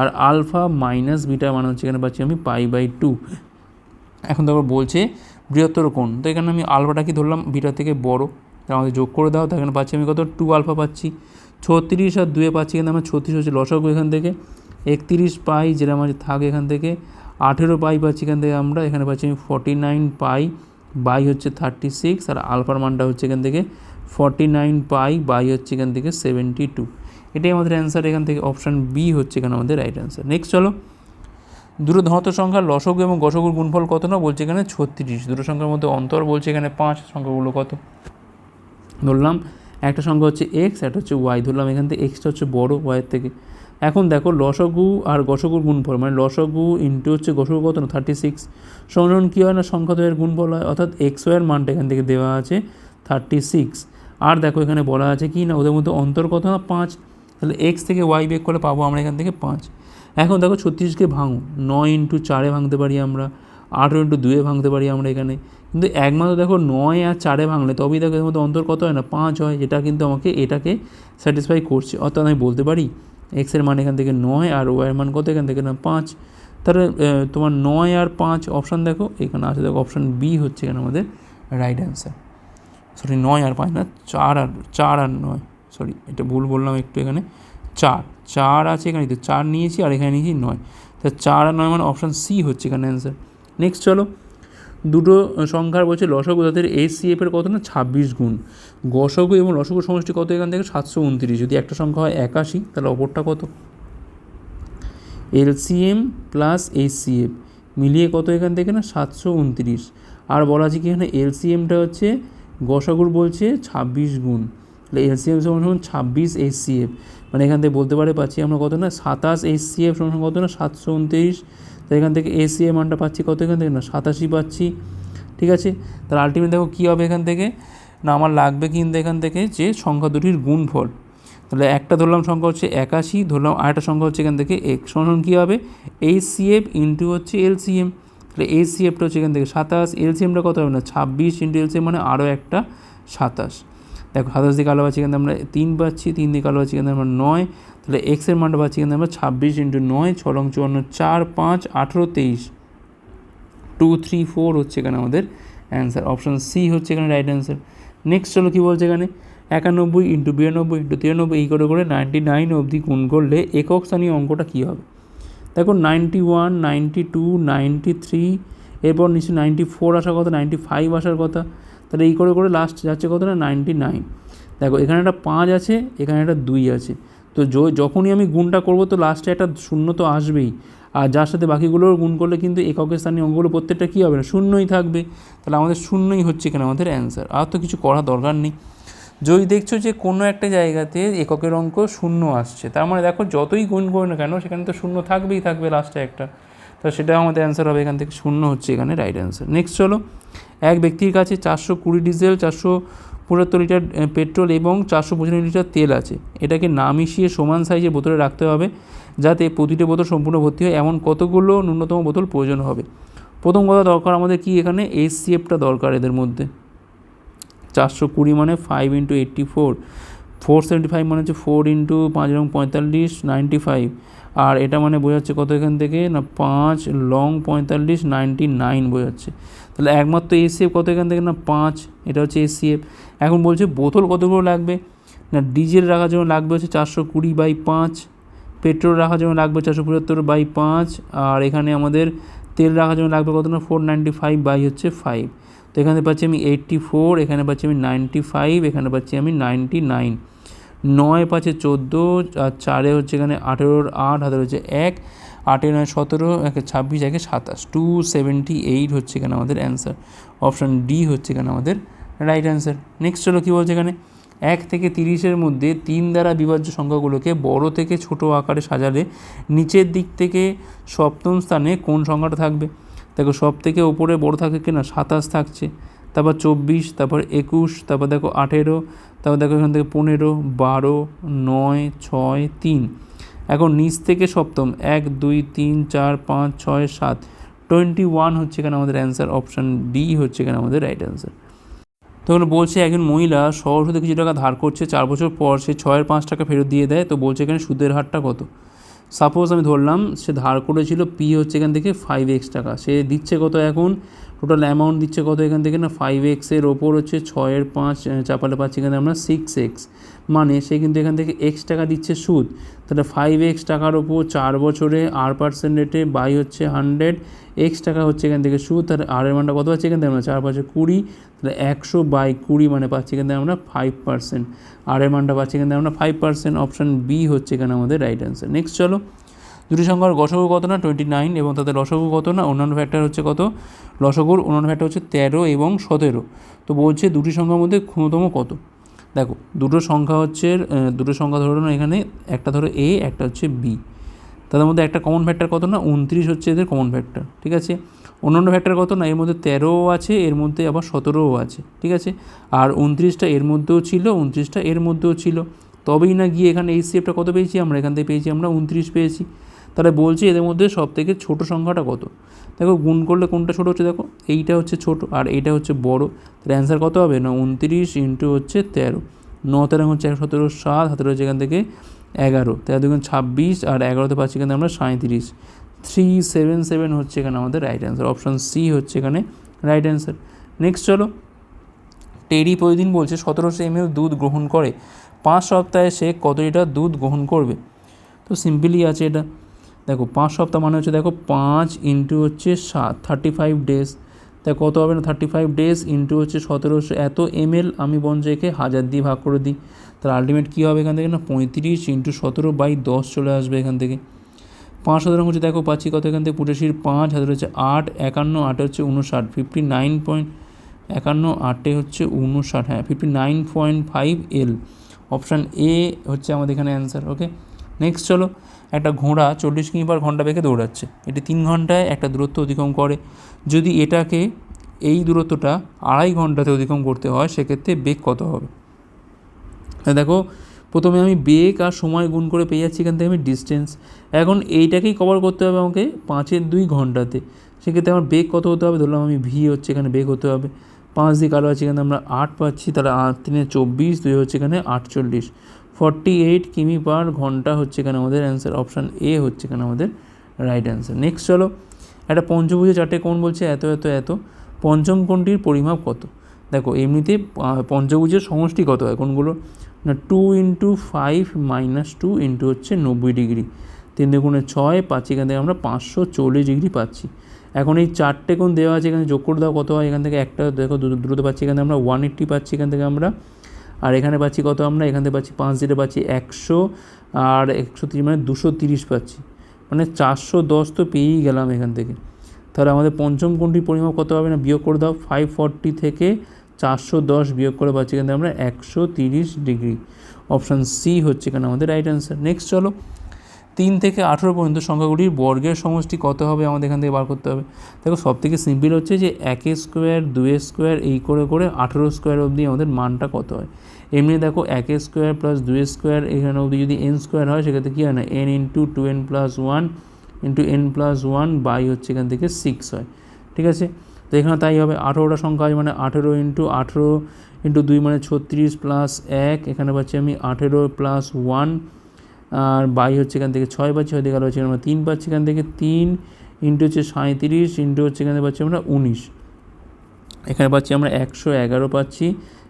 আর আলফা মাইনাস বিটা মানে হচ্ছে এখানে পাচ্ছি আমি পাই বাই টু এখন তারপর বলছে বৃহত্তর কোণ। তো এখানে আমি আলফাটা কি ধরলাম? বিটা থেকে বড়। তার আমাদের যোগ করে দাও। তো এখানে পাচ্ছি আমি কত? টু আলফা পাচ্ছি। ছত্রিশ আর দুয়ে পাচ্ছি এখানে। আমার ছত্রিশ হচ্ছে লসক এখান থেকে। একত্রিশ পাই যেটা আমার থাকে এখান থেকে। আঠেরো পাই পাচ্ছি এখান থেকে আমরা, এখানে পাচ্ছি আমি ফর্টি নাইন পাই বাই হচ্ছে থার্টি সিক্স আর আলফার মানটা হচ্ছে এখান থেকে ফর্টি নাইন পাই বাই হচ্ছে এখান থেকে সেভেন্টি টু এটাই আমাদের অ্যান্সার এখান থেকে অপশান বি হচ্ছে এখানে আমাদের রাইট অ্যান্সার নেক্সট চলো। দুটো ধনাত্মক সংখ্যার লসগু এবং গসগুর গুণফল কত না বলছে এখানে ছত্রিশ। দুটো সংখ্যার মধ্যে অন্তর বলছে এখানে পাঁচ, সংখ্যাগুলো কত? ধরলাম, একটা সংখ্যা হচ্ছে এক্স একটা হচ্ছে ওয়াই ধরলাম এখান থেকে এক্সটা হচ্ছে বড় ওয়াইয়ের থেকে। এখন দেখো লসগু আর গসগুর গুণফল মানে লসগু ইন্টু হচ্ছে গসগু কত না থার্টি সিক্স সমান কী হয় না, সংখ্যা দ্বয়ের গুণফল হয়, অর্থাৎ এক্স ওয়াইয়ের মানটা এখান থেকে দেওয়া আছে থার্টি সিক্স আর দেখো এখানে বলা আছে কি না, ওদের মধ্যে অন্তর কত না, পাঁচ। তাহলে এক্স থেকে ওয়াই বেক করে পাবো আমরা এখান থেকে পাঁচ। এখন দেখো ছত্রিশকে ভাঙো, নয় ইন্টু চারে ভাঙতে পারি আমরা, আঠেরো ইন্টু দুয়ে ভাঙতে পারি আমরা এখানে। কিন্তু একমাত্র দেখো নয় আর চারে ভাঙলে তবেই দেখো এর মধ্যে অন্তর কত হয় না, পাঁচ হয়, যেটা কিন্তু আমাকে এটাকে স্যাটিসফাই করছে। অর্থাৎ আমি বলতে পারি এক্সের মান এখান থেকে নয় আর ওয়াইয়ের মান কত? এখান থেকে পাঁচ। তাহলে তোমার নয় আর পাঁচ অপশান দেখো। এখানে আছে দেখো অপশান বি হচ্ছে এখানে আমাদের রাইট অ্যান্সার সরি নয় আর পাঁচ না, চার আর চার আর নয়। সরি এটা ভুল বললাম একটু এখানে। চার চার আছে এখানে, তো চার নিয়েছি আর এখানে নিয়েছি নয়। তা চার আর নয় মানে অপশান সি হচ্ছে এখানে অ্যান্সার নেক্সট চলো। দুটো সংখ্যার বলছে লসগু তাদের এস সি এফের কত না? ছাব্বিশ গুণ। গসগু এবং লসগু সমষ্টি কত এখান থেকে? সাতশো উনত্রিশ। যদি একটা সংখ্যা হয় একাশি, তাহলে অপরটা কত? LCM plus H C F মিলিয়ে কত এখান থেকে না? সাতশো উনত্রিশ। আর বলা আছে কি এখানে? এলসিএমটা হচ্ছে গসাগুর বলছে ছাব্বিশ গুণ। তাহলে এলসিএম সমান সমান ছাব্বিশ এইচ সি এফ মানে এখান থেকে বলতে পারে পাচ্ছি আমরা কত না? সাতাশ এইচ সি এফ সমান কত না? সাতশো উনত্রিশ। তো এখান থেকে এ সি এ মানটা পাচ্ছি কত এখান থেকে? না, সাতাশি পাচ্ছি। ঠিক আছে? তাহলে আলটিমেট দেখো কী হবে এখান থেকে? না, আমার লাগবে কিন্তু এখান থেকে? যে সংখ্যা দুটির গুণফল। তাহলে একটা ধরলাম সংখ্যা হচ্ছে একাশি, ধরলাম আরেকটা সংখ্যা হচ্ছে এখান থেকে এক সমান কী হবে? এইচ সি এফ ইন্টু হচ্ছে এলসিএম তাহলে এইচ সি এফটা হচ্ছে এখান থেকে সাতাশ এলসিএমটা কত হবে? না, ছাব্বিশ ইন্টু এলসিএম মানে আরও একটা সাতাশ। দেখো, সাতাশ দিকে আলো পাচ্ছি এখানে আমরা তিন পাচ্ছি, তিন দিকে আলো পাচ্ছি এখানে আমরা নয়। তাহলে এক্সের মানটা পাচ্ছি কিন্তু আমরা ছাব্বিশ ইন্টু নয় ছ রং চুয়ান্ন চার পাঁচ আঠেরো তেইশ। টু, থ্রি, ফোর হচ্ছে এখানে আমাদের অ্যান্সার। অপশান সি হচ্ছে এখানে রাইট অ্যান্সার। নেক্সট চলো কী বলছে এখানে? একানব্বই ইন্টু বিরানব্বই ইন্টু তিরানব্বই, এই করে করে নাইনটি নাইন অবধি গুণ করলে একক স্থানীয় অঙ্কটা কী হবে? দেখো ninety one, ninety two, ninety three, এরপর নিচে নাইনটি ফোর আসার কথা, নাইনটি ফাইভ আসার কথা। তাহলে এই করে করে লাস্ট যাচ্ছে কত না নাইনটি নাইন। দেখো এখানে একটা পাঁচ আছে, এখানে একটা দুই আছে। তো যখনই আমি গুণটা করব তো লাস্টে একটা শূন্য তো আসবেই। আর যার সাথে বাকিগুলোর গুণ করলে কিন্তু এককের স্থানীয় অঙ্কগুলো প্রত্যেকটা কী হবে না? শূন্যই থাকবে। তাহলে আমাদের শূন্যই হচ্ছে এখানে আমাদের অ্যান্সার আর তো কিছু করা দরকার নেই। যদি দেখছ যে কোনো একটা জায়গাতে এককের অঙ্ক শূন্য আসছে, তার মানে দেখো যতই গুণ করো না কেন, সেখানে তো শূন্য থাকবেই, থাকবে লাস্টে একটা। তো সেটা আমাদের অ্যান্সার হবে, এখান থেকে শূন্য হচ্ছে এখানে রাইট অ্যান্সার নেক্সট চলো, এক ব্যক্তির কাছে চারশো কুড়ি ডিজেল চারশো পঁচাত্তর লিটার পেট্রোল এবং চারশো পঁচানব্বই লিটার তেল আছে। এটাকে না মিশিয়ে সমান সাইজের বোতলে রাখতে হবে, যাতে প্রতিটি বোতল সম্পূর্ণ ভর্তি হয় এমন কতগুলো ন্যূনতম বোতল প্রয়োজন হবে। প্রথম কথা দরকার আমাদের কি এখানে? এসসিএফটা দরকার এদের মধ্যে। চারশো কুড়ি মানে five into eighty four four seventy five মানে হচ্ছে ফোর ইন্টু পাঁচ রং পঁয়তাল্লিশ নাইনটি ফাইভ আর এটা মানে বোঝাচ্ছে কত এখান থেকে? না, পাঁচ লং পঁয়তাল্লিশ নাইনটি নাইন বোঝাচ্ছে। তাহলে একমাত্র এসিএফ কত এখান থেকে না? পাঁচ। এটা হচ্ছে এসিএফ এখন বলছে বোতল কতগুলো লাগবে? না, ডিজেল রাখার জন্য লাগবে হচ্ছে চারশো কুড়ি বাই পাঁচ। পেট্রোল রাখার জন্য লাগবে চারশো পঁচাত্তর বাই পাঁচ। আর এখানে আমাদের তেল রাখার জন্য লাগবে কত না? ফোর নাইনটি ফাইভ বাই হচ্ছে ফাইভ। তো এখানে পাচ্ছি আমি এইট্টি ফোর, এখানে পাচ্ছি আমি নাইনটি ফাইভ, এখানে পাচ্ছি আমি নাইনটি নাইন। নয় পাচ্ছে চোদ্দ, আর চারে হচ্ছে এখানে আঠেরোর আট, হাতের হচ্ছে এক। আটে নয় সতেরো, একে ছাব্বিশ, একে সাতাশ। টু সেভেন্টি এইট হচ্ছে এখানে আমাদের অ্যান্সার অপশান ডি হচ্ছে এখানে আমাদের রাইট অ্যান্সার নেক্সট চলো কী বলছে এখানে? এক থেকে তিরিশের মধ্যে তিন দ্বারা বিভাজ্য সংখ্যাগুলোকে বড় থেকে ছোট আকারে সাজালে নিচের দিক থেকে সপ্তম স্থানে কোন সংখ্যাটা থাকবে? দেখো, সব থেকে ওপরে বড় থাকে কিনা? সাতাশ থাকছে। তারপর চব্বিশ, তারপর একুশ, তারপর দেখো আঠেরো, তারপর দেখো এখান থেকে পনেরো, বারো, নয়, ছয়, তিন। এখন নিচ থেকে সপ্তম, এক, দুই, তিন, চার, পাঁচ, ছয়, সাত। টোয়েন্টি ওয়ান হচ্ছে এখানে আমাদের অ্যান্সার অপশান ডি হচ্ছে এখানে আমাদের রাইট অ্যান্সার তখন বলছে একজন মহিলা সহজ কিছু টাকা ধার করছে, চার বছর পর সে ছয়ের পাঁচ টাকা ফেরত দিয়ে দেয়, তো বলছে এখানে সুদের হারটা কত? সাপোজ আমি ধরলাম সে ধার করেছিল পি হচ্ছে এখান থেকে ফাইভ এক্স টাকা, সে দিচ্ছে কত এখন? টোটাল অ্যামাউন্ট দিচ্ছে কত এখান থেকে না? ফাইভ এক্সের ওপর হচ্ছে ছয়ের পাঁচ চাপালে পাচ্ছি এখানে আমরা সিক্স এক্স মানে সে কিন্তু এখান থেকে এক্স টাকা দিচ্ছে সুদ। তাহলে ফাইভ এক্স টাকার ওপর চার বছরে আর পার্সেন্ট রেটে বাই হচ্ছে হান্ড্রেড এক্স টাকা হচ্ছে এখান থেকে সুদ। তাহলে আর এর মানটা কত পাচ্ছি এখান থেকে আমরা চার পাঁচে কুড়ি। তাহলে একশো বাই কুড়ি মানে পাচ্ছি এখান থেকে আমরা ফাইভ পার্সেন্ট আর এর মানটা পাচ্ছি এখান থেকে আমরা ফাইভ পার্সেন্ট অপশান বি হচ্ছে এখানে আমাদের রাইট অ্যান্সার নেক্সট চলো। দুটি সংখ্যার গসগু কত না? টোয়েন্টি নাইন এবং তাদের লসগু কত না? অন্যান্য ফ্যাক্টর হচ্ছে কত? লসগুর অন্যান্য ফ্যাক্টর হচ্ছে তেরো এবং সতেরো। তো বলছে দুটি সংখ্যার মধ্যে ক্ষুণতম কত? দেখো, দুটো সংখ্যা হচ্ছে দুটো সংখ্যা ধরো না এখানে, একটা ধরো এ একটা হচ্ছে বি তাদের মধ্যে একটা কমন ফ্যাক্টর কত না? উনত্রিশ হচ্ছে এদের কমন ফ্যাক্টর ঠিক আছে? অন্যান্য ফ্যাক্টর কত না? এর মধ্যে তেরোও আছে, এর মধ্যে আবার সতেরোও আছে, ঠিক আছে? আর উনত্রিশটা এর মধ্যেও ছিল, উনত্রিশটা এর মধ্যেও ছিল। তবেই না গিয়ে এখানে এই সেপটা কত পেয়েছি আমরা? এখান থেকে পেয়েছি আমরা উনত্রিশ পেয়েছি। তাহলে বলছি এদের মধ্যে সব থেকে ছোটো সংখ্যাটা কত? দেখো, গুণ করলে কোনটা ছোটো হচ্ছে? দেখো, এইটা হচ্ছে ছোট আর এইটা হচ্ছে বড়। তাহলে অ্যান্সার কত হবে? না, উনত্রিশ ইন্টু হচ্ছে তেরো। ন তেরো হচ্ছে একশো সতেরো সাত, হাতের হচ্ছে এখান থেকে এগারো। তেরো দুগুণ ছাব্বিশ আর এগারোতে পাচ্ছি এখানে আমরা সাঁত্রিশ থ্রি সেভেন সেভেন হচ্ছে এখানে আমাদের রাইট অ্যান্সার অপশান সি হচ্ছে এখানে রাইট অ্যান্সার নেক্সট চলো। টেরি প্রতিদিন বলছে, সতেরোশো এমএল দুধ গ্রহণ করে। পাঁচ সপ্তাহে সে কত লিটার দুধ গ্রহণ করবে? তো সিম্পলি আছে এটা। দেখো পাঁচ সপ্তাহ মানে হচ্ছে দেখো পাঁচ ইন্টু হচ্ছে সাত থার্টি ফাইভ ডেজ তা কত হবে না? থার্টি ফাইভ ডেজ ইন্টু হচ্ছে সতেরোশো। এত এমএল আমি বঞ্চ একে হাজার দিয়ে ভাগ করে দিই। তাহলে আলটিমেট কী হবে এখান থেকে না? পঁয়ত্রিশ ইন্টু সতেরো বাই দশ চলে আসবে এখান থেকে। পাঁচ শতরং হচ্ছে দেখো পাচ্ছি কত এখান থেকে? পঁচাশির পাঁচ, হাজার হচ্ছে আট, একান্ন, আটে হচ্ছে উনষাট ফিফটি নাইন পয়েন্ট একান্ন, আটে হচ্ছে উনষাট হ্যাঁ fifty nine point five L option A হচ্ছে আমাদের এখানে অ্যান্সার ওকে নেক্সট চলো। একটা ঘোড়া চল্লিশ কিমি পার ঘণ্টা বেগে দৌড়াচ্ছে। এটি তিন ঘন্টায় একটা দূরত্ব অতিক্রম করে। যদি এটাকে এই দূরত্বটা আড়াই ঘন্টাতে অতিক্রম করতে হয়, সেক্ষেত্রে বেগ কত হবে? দেখো, প্রথমে আমি বেগ আর সময় গুণ করে পেয়ে যাচ্ছি এখান থেকে আমি ডিস্টেন্স এখন এইটাকেই কভার করতে হবে আমাকে পাঁচের দুই ঘন্টাতে। সেক্ষেত্রে আমার বেগ কত হতে হবে? ধরলাম আমি ভি হচ্ছে এখানে বেগ হতে হবে। পাঁচ দিয়ে কালো আছে এখানে আমরা আট পাচ্ছি, তাহলে আট তিনে চব্বিশ, দুই হচ্ছে এখানে আটচল্লিশ। ফর্টি এইট কিমি পার ঘণ্টা হচ্ছে এখানে আমাদের অ্যান্সার অপশান এ হচ্ছে এখানে আমাদের রাইট অ্যান্সার নেক্সট চলো, একটা পঞ্চভুজের চারটে কোণ বলছে? এত এত এত। পঞ্চম কোণটির পরিমাপ কত? দেখো, এমনিতে পঞ্চভুজের সমষ্টি কত হয়? কোনগুলো? না two into five minus two into হচ্ছে নব্বই ডিগ্রি তিন দুগুণে ছয় পাচ্ছি এখান থেকে আমরা পাঁচশো চল্লিশ ডিগ্রি পাচ্ছি। এখন এই চারটে কোণ দেওয়া আছে? এখানে যোগ করে দাও, কত হয়? এখান থেকে একটা, দেখো দ্রুত- পাচ্ছি এখান আমরা ওয়ান এইট্টি পাচ্ছি। এখান থেকে আমরা আর এখানে পাচ্ছি কত আমরা? এখান থেকে পাচ্ছি পাঁচ জিরো পাচ্ছি একশো, আর একশো তিরিশ মানে দুশো তিরিশ পাচ্ছি। মানে চারশো দশ তো পেয়েই গেলাম এখান থেকে। তাহলে আমাদের পঞ্চম কোণটির পরিমাপ কত হবে না? বিয়োগ করে দাও ফাইভ ফর্টি থেকে চারশো দশ বিয়োগ করে পাচ্ছি থেকে আমরা একশো তিরিশ ডিগ্রি। অপশান সি হচ্ছে এখানে আমাদের রাইট অ্যান্সার নেক্সট চলো তিন থেকে আঠেরো পর্যন্ত সংখ্যাগুলির বর্গের সমষ্টি কত হবে আমাদের এখান থেকে বার করতে হবে। দেখো সব থেকে সিম্পল হচ্ছে যে একে স্কোয়ার দুয়ে স্কোয়ার এই করে করে আঠেরো স্কোয়ার অবধি আমাদের মানটা কত হয়। এমনি দেখো, একে স্কোয়ার প্লাস দুয়ে স্কোয়ার এখানে অবধি যদি এন স্কোয়ার হয়, সেক্ষেত্রে কী হয় না N into two N plus one into N plus one by হচ্ছে এখান থেকে সিক্স হয়। ঠিক আছে? তো এখানে তাই হবে, আঠেরোটা সংখ্যা হয় মানে আঠেরো ইন্টু আঠেরো ইন্টু দুই মানে ছত্রিশ প্লাস এক, এখানে পাচ্ছি আমি আঠেরো প্লাস ওয়ান আর বাই হচ্ছে এখান থেকে ছয় পাচ্ছি হয়তো গেল হচ্ছে আমরা তিন পাচ্ছি এখান থেকে তিন ইন্টু হচ্ছে সাঁত্রিশ ইন্টু হচ্ছে এখানে পাচ্ছি আমরা উনিশ। এখানে পাচ্ছি আমরা একশো এগারো পাচ্ছি,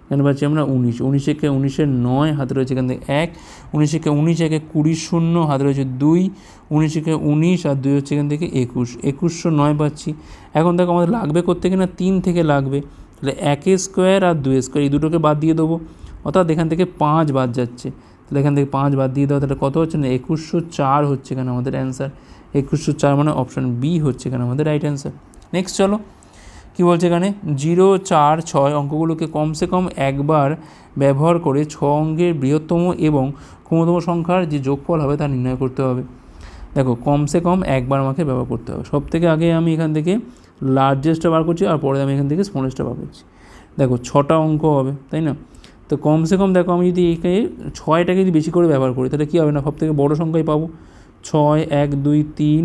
এখানে পাচ্ছি আমরা উনিশ। উনিশ একে উনিশের নয়, হাতে রয়েছে এখান থেকে এক। উনিশ একে উনিশ, একে কুড়ি শূন্য, হাতে রয়েছে দুই। উনিশ একে উনিশ আর দুই হচ্ছে এখান থেকে একুশ। একুশশো নয় পাচ্ছি। এখন দেখো আমাদের লাগবে করতে কিনা? তিন থেকে লাগবে। তাহলে একে স্কোয়ার আর দুই স্কোয়ার, এই দুটোকে বাদ দিয়ে দেবো। অর্থাৎ এখান থেকে পাঁচ বাদ যাচ্ছে। তাহলে এখান থেকে পাঁচ বাদ দিয়ে দেওয়া তাহলে কত হচ্ছে না? একুশশো চার হচ্ছে এখানে আমাদের অ্যান্সার একুশশো চার মানে অপশান বি হচ্ছে এখানে আমাদের রাইট অ্যান্সার নেক্সট চলো, কী বলছে এখানে? জিরো চার ছয় অঙ্কগুলোকে কমসে কম একবার ব্যবহার করে ছ অঙ্কের বৃহত্তম এবং ক্ষমতম সংখ্যার যে যোগফল হবে তা নির্ণয় করতে হবে। দেখো, কমসে কম একবার আমাকে ব্যবহার করতে হবে। সব থেকে আগে আমি এখান থেকে লার্জেস্টটা বার করছি, আর পরে আমি এখান থেকে স্মলেস্টটা বার করছি। দেখো, ছটা অঙ্ক হবে, তাই না? তো কমসে কম দেখো আমি যদি এখানে ছয়টাকে যদি বেশি করে ব্যবহার করি, তাহলে কী হবে না? সব থেকে বড়ো সংখ্যাই পাবো। ছয়, এক, দুই, তিন।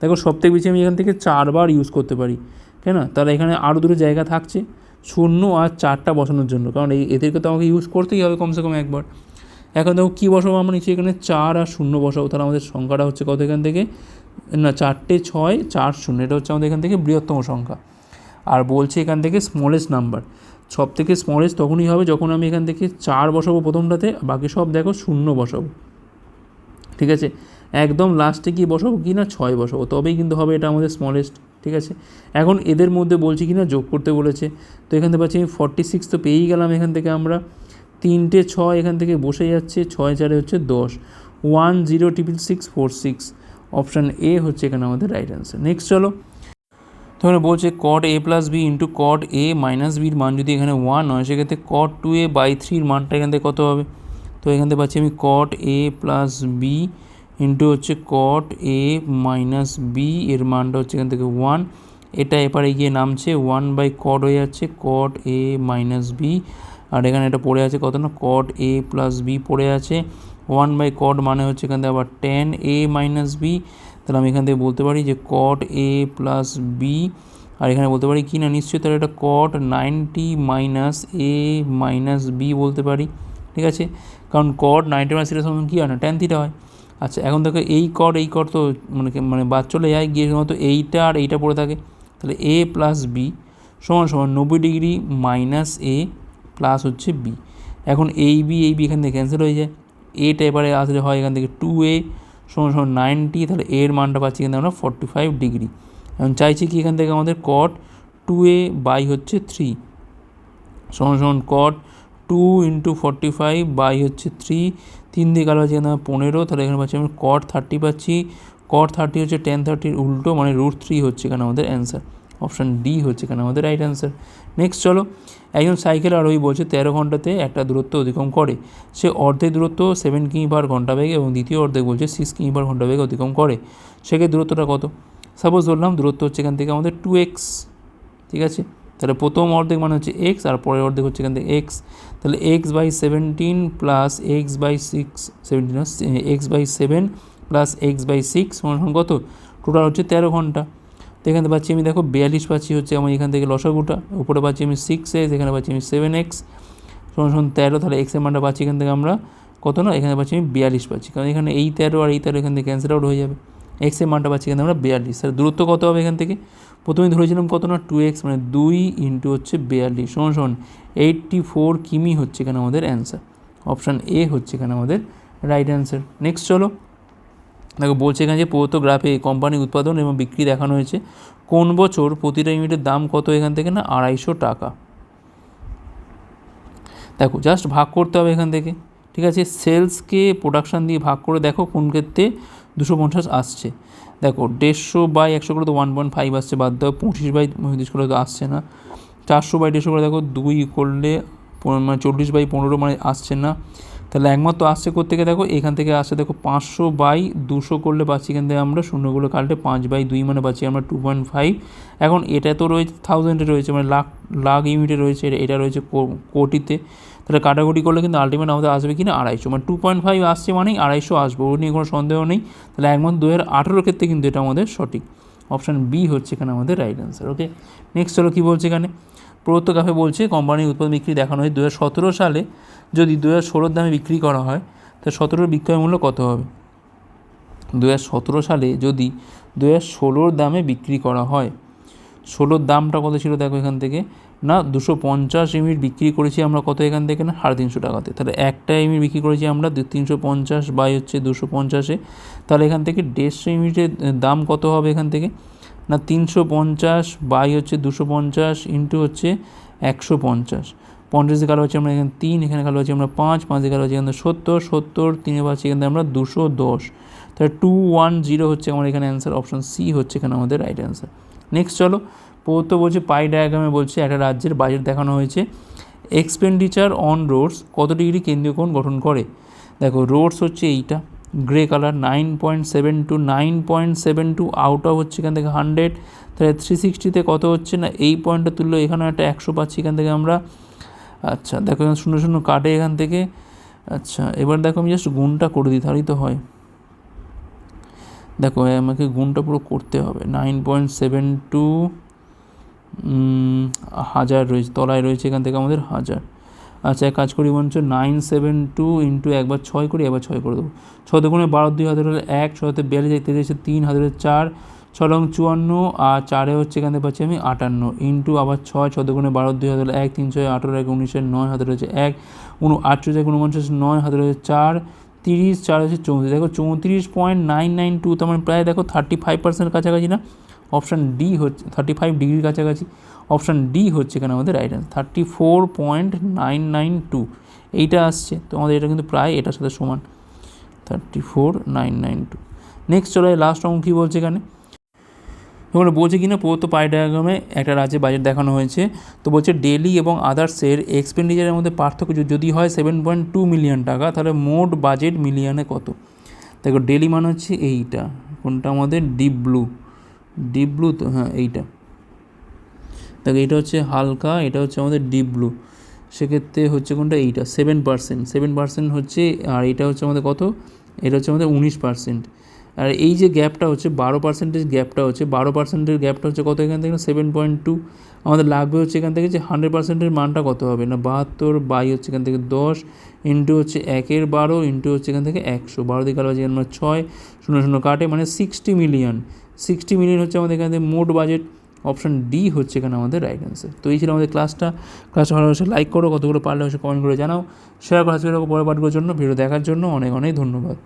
দেখো সব থেকে বেশি আমি এখান থেকে চারবার ইউজ করতে পারি, তাই না? তাহলে এখানে আরও দুটো জায়গা থাকছে, শূন্য আর চারটা বসানোর জন্য। কারণ এই এদেরকে তো আমাকে ইউজ করতেই হবে কমসে কম একবার। এখন দেখো কী বসাবো আমরা নিচে? এখানে চার আর শূন্য বসাবো। তাহলে আমাদের সংখ্যাটা হচ্ছে কত এখান থেকে? না, চারটে ছয়, চার শূন্য। এটা হচ্ছে আমাদের এখান থেকে বৃহত্তম সংখ্যা। আর বলছে এখান থেকে স্মলেস্ট নাম্বার সব থেকে স্মলেস্ট তখনই হবে যখন আমি এখান থেকে চার বসাবো প্রথমটাতে, বাকি সব দেখো শূন্য বসাবো। ঠিক আছে? একদম লাস্টে কি বসাবো কি না ছয় বসাবো, তবেই কিন্তু হবে এটা আমাদের স্মলেস্ট ঠিক আছে? এখন এদের মধ্যে বলছি কি না যোগ করতে বলেছে। তো এখান থেকে পাচ্ছি আমি ফর্টি সিক্স তো পেয়েই গেলাম এখান থেকে আমরা। তিনটে ছয় এখান থেকে বসে যাচ্ছে, ছয় চারে হচ্ছে দশ। One zero triple six four six option A হচ্ছে এখানে আমাদের রাইট অ্যান্সার নেক্সট চলো। তাহলে বলছে cot A plus B into cot A minus বির মান যদি এখানে ওয়ান হয়, সেক্ষেত্রে কট টু এ বাই থ্রির মানটা এখান থেকে কত হবে? তো এখান থেকে পাচ্ছি আমি cot A plus B into হচ্ছে কট এ মাইনাস বি এর মানটা হচ্ছে এখান থেকে ওয়ান এটা এপারে গিয়ে নামছে ওয়ান বাই কট হয়ে যাচ্ছে কট এ মাইনাস বি আর এখানে এটা পড়ে আছে কত না? কট এ প্লাস বি পড়ে আছে। ওয়ান বাই কট মানে হচ্ছে এখান থেকে আবার টেন এ মাইনাস বি তাহলে আমি এখান থেকে বলতে পারি যে কট এ প্লাস বি আর এখানে বলতে পারি কি না? নিশ্চয়ই তাহলে এটা cot ninety minus A minus B বলতে পারি, ঠিক আছে? কারণ কট নাইনটি মাইনাস এটা সমান কী হয় না? টেন থিটা হয়। আচ্ছা এখন দেখো এই কট এই কট তো মানে মানে বাদ চলে যায়, গিয়ে শুধুমাত্র এইটা আর এইটা পড়ে থাকে। তাহলে এ প্লাস বি সমান সমান নব্বই ডিগ্রি মাইনাস এ প্লাস হচ্ছে বি এখন এই বি এই বি এখান থেকে ক্যান্সেল হয়ে যায়। এটা এবারে আসলে হয় এখান থেকে টু এ সমান সমান নাইনটি তাহলে এর মানটা পাচ্ছি থেকে আমরা ফর্টি ফাইভ ডিগ্রি এখন চাইছি কি এখান থেকে আমাদের কট টু এ বাই হচ্ছে থ্রি সমান সমান cot two into forty five by হচ্ছে থ্রি তিন দিয়ে কালো আছে এখানে পনেরো, তাহলে এখানে পাচ্ছি আমরা কট থার্টি পাচ্ছি। কট থার্টি হচ্ছে টেন থার্টির উল্টো মানে রুট থ্রি হচ্ছে এখানে আমাদের অ্যান্সার অপশান ডি হচ্ছে এখানে আমাদের রাইট অ্যান্সার নেক্সট চলো, একজন সাইকেল আরোহী বলছে তেরো ঘন্টাতে একটা দূরত্ব অতিক্রম করে। সে অর্ধেক দূরত্ব সেভেন কিমি পার ঘণ্টা বেগে এবং দ্বিতীয় অর্ধেক বলছে সিক্স কিমি পার ঘণ্টা বেগে অতিক্রম করে। সেক্ষেত্রে দূরত্বটা কত? সাপোজ ধরলাম দূরত্ব হচ্ছে এখান থেকে আমাদের টু এক্স ঠিক আছে? তাহলে প্রথম অর্ধেক মানে হচ্ছে এক্স আর পরের অর্ধেক হচ্ছে এখান থেকে এক্স তাহলে X by seventeen plus X by six seventeen X by seven plus X by six কত? টোটাল হচ্ছে তেরো ঘণ্টা। এখানে পাচ্ছি আমি দেখো বিয়াল্লিশ পাচ্ছি হচ্ছে আমি এখান থেকে লসাগুটা উপরে পাচ্ছি আমি সিক্স এক্স এখানে পাচ্ছি আমি সেভেন এক্স সমান সমান তেরো, তাহলে এক্সের মানটা পাচ্ছি এখান থেকে আমরা কত না, এখানে পাচ্ছি আমি বিয়াল্লিশ পাচ্ছি। কারণ এখানে এই তেরো আর এই তেরো এখান থেকে ক্যান্সেল আউট হয়ে যাবে। এক্সের মানটা পাচ্ছি এখানে আমরা বিয়াল্লিশ। তাহলে দূরত্ব কত হবে এখান থেকে? প্রথমে ধরেছিলাম কত না টু এক্স মানে দুই ইন্টু হচ্ছে বিয়াল্লিশ। সমান সমান এইটটি ফোর কিমি হচ্ছে এখানে আমাদের অ্যান্সার অপশান এ হচ্ছে এখানে আমাদের রাইট অ্যান্সার নেক্সট চলো। দেখো, বলছে এখানে যে প্রদত্ত গ্রাফে কোম্পানি উৎপাদন এবং বিক্রি দেখানো হয়েছে। কোন বছর প্রতিটা ইউনিটের দাম কত এখান থেকে না? আড়াইশো টাকা। দেখো জাস্ট ভাগ করতে হবে এখান থেকে, ঠিক আছে? সেলসকে প্রোডাকশান দিয়ে ভাগ করে দেখো কোন ক্ষেত্রে দুশো পঞ্চাশ আসছে। দেখো, দেড়শো বাই একশো করে তো ওয়ান পয়েন্ট ফাইভ আসছে, বাদ দাও, পঁচিশ বাই পঁয়ত্রিশ করে তো আসছে না। চারশো বাই দেড়শো করে দেখো, দুই করলে মানে চল্লিশ বাই পনেরো মানে আসছে না। তাহলে একমাত্র আসছে থেকে দেখো, এখান থেকে আসছে, দেখো, পাঁচশো বাই দুশো করলে পাচ্ছি এখান থেকে আমরা শূন্যগুলো কাটলে পাঁচ বাই দুই মানে পাচ্ছি আমরা টু পয়েন্ট ফাইভ এখন এটা তো রয়েছে থাউজেন্ডে রয়েছে মানে লাখ লাখ ইউনিটে রয়েছে, এটা- রয়েছে কোটিতে। তাহলে কাটাকুটি করলে কিন্তু আলটিমেট আমাদের আসবে কি না আড়াইশো। মানে টু পয়েন্ট ফাইভ আসছে মানেই আড়াইশো আসবে, ওর নিয়ে কোনো সন্দেহ নেই। তাহলে একমাত্র দু হাজার আঠেরোর ক্ষেত্রে কিন্তু এটা আমাদের সঠিক। অপশান বি হচ্ছে এখানে আমাদের রাইট অ্যান্সার ওকে নেক্সট হলো কী বলছে এখানে? প্রদত্ত কাফে বলছে কোম্পানির উৎপাদন বিক্রি দেখানো হয় দু হাজার সতেরো সালে। যদি দু হাজার দামে বিক্রি করা হয়, তা সতেরোর বিক্রয় মূল্য কত হবে? দু হাজার সতেরো সালে যদি দু হাজার দামে বিক্রি করা হয়, ষোলোর দামটা কত ছিল দেখো এখান থেকে? না, দুশো পঞ্চাশ ইউনিট বিক্রি করেছি আমরা কত এখান থেকে না? সাড়ে তিনশো টাকাতে। তাহলে একটা ইউনিট বিক্রি করেছি আমরা তিনশো পঞ্চাশ বাই হচ্ছে দুশো পঞ্চাশে। তাহলে এখান থেকে দেড়শো ইউনিটের দাম কত হবে এখান থেকে? না তিনশো পঞ্চাশ, বাই হচ্ছে দুশো পঞ্চাশ, ইন্টু হচ্ছে একশো পঞ্চাশ। পঞ্চাশ কালো হচ্ছে আমরা এখানে তিন, এখানে কালো হচ্ছে আমরা পাঁচ পাঁচ কালো হচ্ছে এখানে সত্তর সত্তর, তিনে পাচ্ছি এখান আমরা দুশো দশ। তাহলে টু ওয়ান জিরো হচ্ছে আমার এখানে অ্যান্সার অপশন সি হচ্ছে এখানে আমাদের রাইট অ্যান্সার নেক্সট চলো, প্রদত্ত বলছে পাই ডায়াগ্রামে বলছে একটা রাজ্যের বাজেট দেখানো হয়েছে। এক্সপেন্ডিচার অন রোডস কত ডিগ্রি কেন্দ্রীয় কোণ গঠন করে? দেখো রোডস হচ্ছে এইটা। Grey colour nine point seven two nine point seven two out of হচ্ছে এখান থেকে হান্ড্রেড তাহলে থ্রি সিক্সটিতে কত হচ্ছে না? এই পয়েন্টটা তুললো এখানে একটা একশো পাচ্ছি এখান থেকে আমরা। আচ্ছা দেখো এখানে শূন্য শূন্য কাটে এখান থেকে। আচ্ছা এবার দেখো আমি জাস্ট গুণটা করে দিই, তাহলেই তো হয়। দেখো আমাকে গুণটা পুরো করতে হবে। নাইন পয়েন্ট সেভেন টু হাজার রয়েছে, তলায় রয়েছে এখান থেকে আমাদের হাজার। আচ্ছা এক কাজ করি বলছো নাইন সেভেন টু ইন্টু একবার ছয় করি একবার ছয় করে দেবো। ছয় দুগুণে বারো, দুই হাজার হলে এক ছয়তে বিয়াল্লিশ দেখতে দিয়েছে তিন হাজারের চার ছ রং চুয়ান্ন, আর চারে হচ্ছে এখান পাচ্ছি আমি আটান্ন। ইন্টু আবার ছয় ছ দুগুণে বারো, দুই হাজার এক, তিন, ছয়, আঠারো, এক উনিশের নয় হাজার হচ্ছে এক, উন আটচল্লিশ, এক, উনপঞ্চাশ, নয় হাজার হচ্ছে চার, তিরিশ, চার হচ্ছে চৌত্রিশ। দেখো চৌত্রিশ পয়েন্ট নাইন নাইন টু তার মানে প্রায় দেখো থার্টি ফাইভ পার্সেন্ট কাছাকাছি না? অপশান ডি হচ্ছে থার্টি ফাইভ ডিগ্রির কাছাকাছি। অপশান ডি হচ্ছে এখানে আমাদের right answer thirty four point nine nine two এইটা আসছে, তো আমাদের এটা কিন্তু প্রায় এটার সাথে সমান। Thirty four nine nine two next চলে লাস্ট অঙ্ক কী বলছে এখানে? ওখানে বলছে কিনা? প্রদত্ত পাই ডায়াগ্রামে একটা রাজ্যের বাজেট দেখানো হয়েছে। তো বলছে ডেলি এবং আদার্সের এক্সপেন্ডিচারের মধ্যে পার্থক্য যদি হয় সেভেন পয়েন্ট টু মিলিয়ন টাকা, তাহলে মোট বাজেট মিলিয়নে কত? দেখো ডেলি মানে হচ্ছে এইটা, কোনটা আমাদের? ডিপ ব্লু ডিপ ব্লু তো হ্যাঁ এইটা। দেখো এটা হচ্ছে হালকা, এটা হচ্ছে আমাদের ডিপ ব্লু সেক্ষেত্রে হচ্ছে কোনটা? এইটা সেভেন পার্সেন্ট সেভেন পার্সেন্ট হচ্ছে, আর এটা হচ্ছে আমাদের কত? এটা হচ্ছে আমাদের উনিশ পার্সেন্ট আর এই যে গ্যাপটা হচ্ছে, বারো পার্সেন্টেজ গ্যাপটা হচ্ছে, বারো পার্সেন্টের গ্যাপটা হচ্ছে কত এখান থেকে? সেভেন পয়েন্ট টু আমাদের লাগবে হচ্ছে এখান থেকে যে হান্ড্রেড পার্সেন্টের মানটা কত হবে? না, বাহাত্তর বাই হচ্ছে এখান থেকে দশ ইন্টু হচ্ছে একের বারো ইন্টু হচ্ছে এখান থেকে একশো। বারো দিকে আলো হচ্ছে ছয়, শূন্য শূন্য কাটে মানে সিক্সটি মিলিয়ন সিক্সটি মিলিয়ন হচ্ছে আমাদের এখান মোট বাজেট অপশান ডি হচ্ছে এখানে আমাদের রাইট অ্যান্সার তো এই ছিল আমাদের ক্লাসটা ক্লাসটা ভালো হচ্ছে লাইক করো, কতগুলো পারলে হচ্ছে কমেন্ট করে জানাও। শেয়ার করা পরে পাঠগুলোর জন্য ভিডিও দেখার জন্য অনেক অনেক ধন্যবাদ।